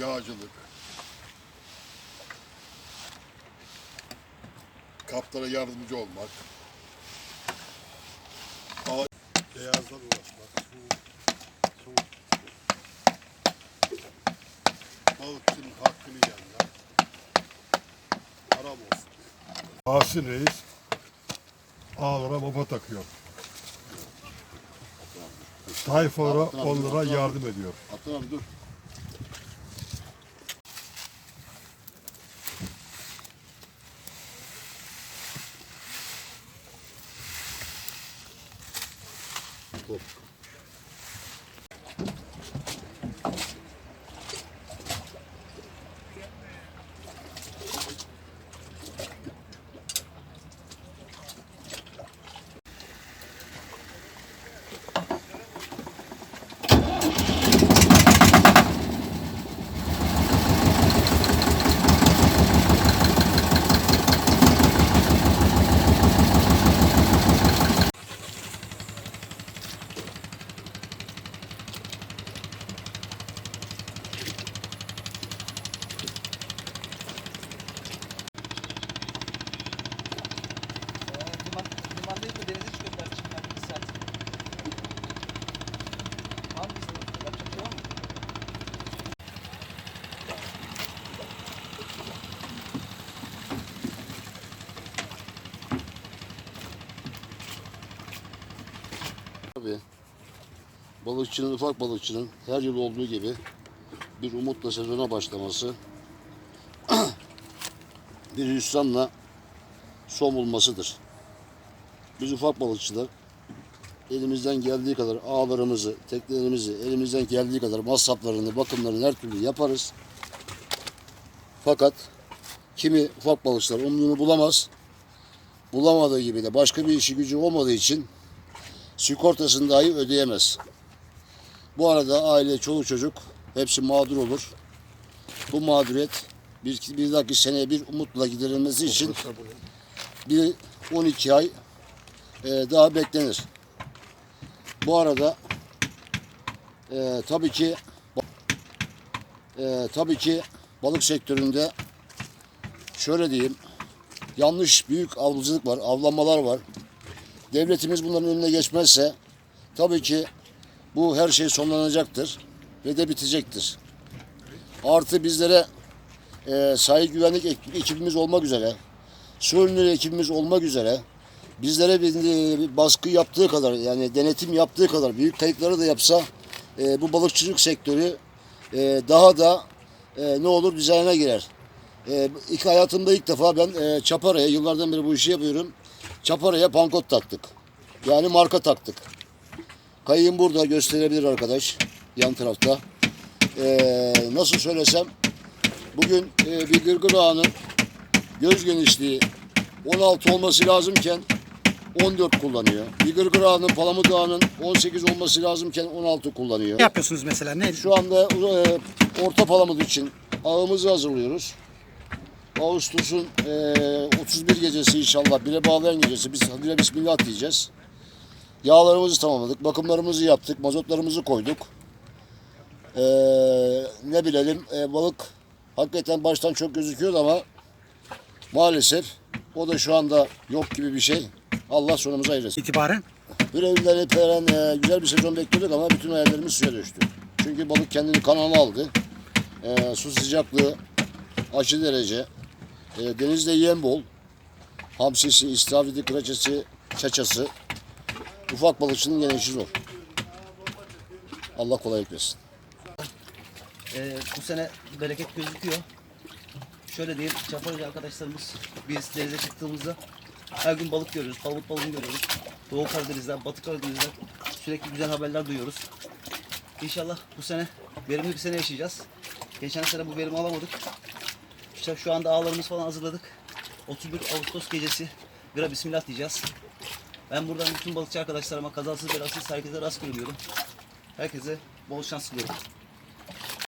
yağcılık, kaptana yardımcı olmak, ağ- beyazla uğraşmak, su, su, balıkçının hakkını yiyenler, haram olsun. Asin Reis ağlara baba takıyor. Tayfalara onlara yardım ediyor. Atın dur. хлопка. Limandayız da denize şimdi yani bir saat. Var mı bizim yapacak şey var mı? Tabii. Balıkçının, ufak balıkçının her yıl olduğu gibi bir umutla sezona başlaması bir hüsranla son bulmasıdır. Biz ufak balıkçılar elimizden geldiği kadar ağlarımızı, teknelerimizi elimizden geldiği kadar masraflarını, bakımlarını her türlü yaparız. Fakat kimi ufak balıkçılar umduğunu bulamaz. Bulamadığı gibi de başka bir işi gücü olmadığı için sigortasını dahi ödeyemez. Bu arada aile, çoluk çocuk hepsi mağdur olur. Bu mağduriyet bir, bir dahaki seneye bir umutla giderilmesi için bir 12 ay daha beklenir. Bu arada e, tabii ki e, tabii ki balık sektöründe şöyle diyeyim yanlış büyük avcılık var, avlanmalar var. Devletimiz bunların önüne geçmezse tabii ki bu her şey sonlanacaktır ve de bitecektir. Artı bizlere e, sahil güvenlik ek- ekibimiz olmak üzere, su ekibimiz olmak üzere bizlere bir, bir baskı yaptığı kadar yani denetim yaptığı kadar büyük kayıtları da yapsa e, bu balıkçılık sektörü e, daha da e, ne olur düzenine girer. E, ilk hayatımda ilk defa ben e, Çapara'ya yıllardan beri bu işi yapıyorum. Çapara'ya pankot taktık. Yani marka taktık. Kayığım burada gösterebilir arkadaş yan tarafta. E, nasıl söylesem bugün e, bir gırgır ağının göz genişliği 16 olması lazımken 14 kullanıyor. Bir gırgır ağının palamut ağının 18 olması lazımken 16 kullanıyor. Ne yapıyorsunuz mesela? Ne? Şu anda e, orta palamut için ağımızı hazırlıyoruz. Ağustos'un e, 31 gecesi inşallah bire bağlayan gecesi biz bire bismillah diyeceğiz. Yağlarımızı tamamladık, bakımlarımızı yaptık, mazotlarımızı koyduk. E, ne bilelim e, balık hakikaten baştan çok gözüküyordu ama maalesef o da şu anda yok gibi bir şey. Allah sonumuzu ayırsın. itibaren Bir evliler hep veren e, güzel bir sezon bekliyorduk ama bütün hayallerimiz suya düştü. Çünkü balık kendini kanala aldı. E, su sıcaklığı aşırı derece. E, denizde yem bol. Hamsisi, istavridi, kıraçası, çaçası. Ufak balıkçının gene işi zor. Allah kolaylık versin. Ee, bu sene bereket gözüküyor. Şöyle diyeyim, Çaparıcı arkadaşlarımız biz denize çıktığımızda her gün balık görüyoruz, palamut balığını görüyoruz. Doğu Karadeniz'den, Batı Karadeniz'den sürekli güzel haberler duyuyoruz. İnşallah bu sene verimli bir sene yaşayacağız. Geçen sene bu verimi alamadık. İşte şu anda ağlarımız falan hazırladık. 31 Ağustos gecesi bira bismillah diyeceğiz. Ben buradan bütün balıkçı arkadaşlarıma kazasız belasız herkese rast diyorum. Herkese bol şans diliyorum.